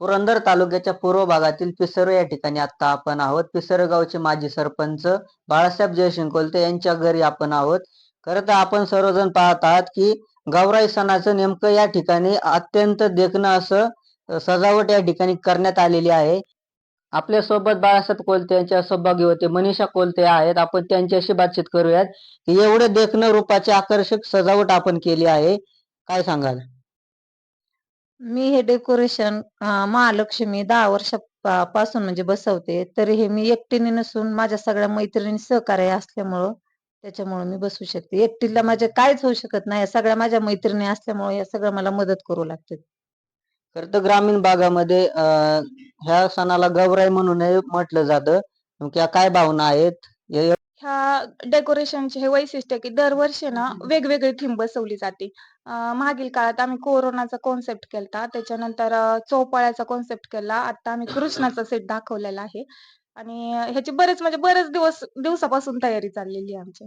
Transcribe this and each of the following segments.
पुरंदर तालुक्याच्या पूर्व भागातील पिसरो या ठिकाणी आता आपण आहोत. पिसर गावचे माजी सरपंच बाळासाहेब जयसिंग कोलते यांच्या घरी आपण आहोत. खरं तर आपण सर्वजण पाहत आहात की गौराई सणाचं नेमकं या ठिकाणी अत्यंत देखणं असं सजावट या ठिकाणी करण्यात आलेली आहे. आपल्यासोबत बाळासाहेब कोलते यांच्या सहभागी होते मनीषा कोलते आहेत. आपण त्यांच्याशी बातचीत करूयात की एवढे देखणं रूपाचे आकर्षक सजावट आपण केली आहे. काय सांगाल? मी हे डेकोरेशन महालक्ष्मी दहा वर्षापासून म्हणजे बसवते. तरी हे मी एकटीने नसून माझ्या सगळ्या मैत्रिणी सहकार्य असल्यामुळं त्याच्यामुळे मी बसवू शकते. एकटीला माझे काहीच होऊ शकत नाही. या सगळ्या माझ्या मैत्रिणी असल्यामुळे या सगळं मला मदत करू लागते. खरं तर ग्रामीण भागामध्ये ह्या सणाला गौराई म्हणूनही म्हटलं जातं. नेमक्या काय भावना आहेत? हे- ह्या डेकोरेशनचे हे वैशिष्ट्य की दरवर्षी ना वेगवेगळी थीम बसवली जाते. अं, मागील काळात आम्ही कोरोनाचा कॉन्सेप्ट केलता त्याच्यानंतर अं, चौपाळ्याचा कॉन्सेप्ट केला. आता आम्ही कृष्णाचा सेट दाखवलेला आहे. आणि ह्याची बरेच म्हणजे बरेच दिवस दिवसापासून तयारी चाललेली आहे आमची.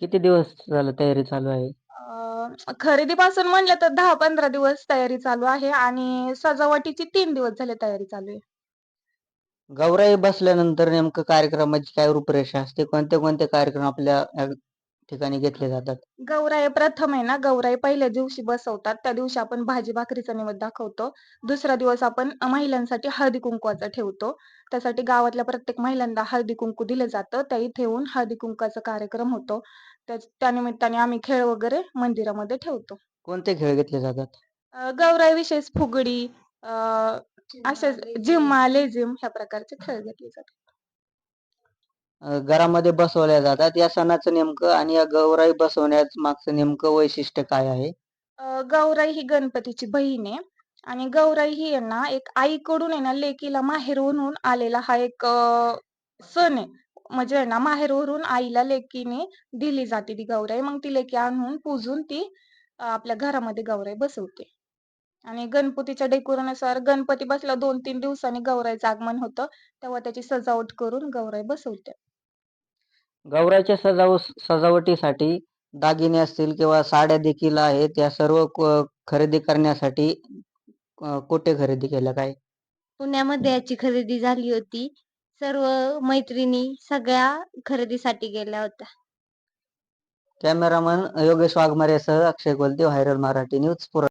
किती दिवस झालं तयारी चालू आहे? अं, खरेदीपासून म्हणलं तर दहा पंधरा दिवस तयारी चालू आहे आणि सजावटीची तीन दिवस झाले तयारी चालू आहे. गौराई बसल्यानंतर नेमकं कार्यक्रमाची काय रूपरेषा असते? कोणते कोणते कार्यक्रम आपल्या ठिकाणी घेतले जातात? गौराई प्रथम आहे ना गौराई पहिल्या दिवशी बसवतात. त्या दिवशी आपण भाजी भाकरीचा नैवेद्य दाखवतो. दुसरा दिवस आपण महिलांसाठी हळदी कुंकवाचा ठेवतो. त्यासाठी गावातल्या प्रत्येक महिलांना हळदी कुंकू दिलं जातं. त्या इथे येऊन हळदी कुंकवाचा कार्यक्रम होतो. त्या त्यानिमित्ताने आम्ही खेळ वगैरे मंदिरामध्ये ठेवतो. कोणते खेळ घेतले जातात? अं, गौराई विशेष फुगडी अं, असेच झिम्मा लेझिम ह्या प्रकारचे खेळ घेतले जातात. अं, घरामध्ये बसवल्या जातात. या सणाचं नेमकं आणि या गौराई बसवण्याच मागचं नेमकं वैशिष्ट्य काय आहे? अ, गौराई ही गणपतीची बहीण आहे. आणि गौराई ही आहे ना एक आईकडून आहे ना लेकीला माहेरवरून आलेला हा एक अ, सण आहे. म्हणजे आहे ना माहेरवरून आईला लेकीने दिली जाते ती गौराई. मग ती लेकी आणून पूजून ती अ, आपल्या घरामध्ये गौराई बसवते. आणि गणपतीच्या डेकोरेनुसार गणपती बसला दोन तीन दिवसांनी गौराईचं आगमन होतं. तेव्हा त्याची सजावट करून गौराई बसवते. गौराईच्या सजाव सजावटीसाठी दागिने असतील किंवा साड्या देखील आहेत या सर्व क- खरेदी करण्यासाठी कुठे खरेदी केल्या काय? पुण्यामध्ये याची खरेदी झाली होती. सर्व मैत्रिणी सगळ्या खरेदीसाठी गेल्या होत्या. कॅमेरामन योगेश वाघमारेसह अक्षय कोलते व्हायरल मराठी न्यूज पुरंदर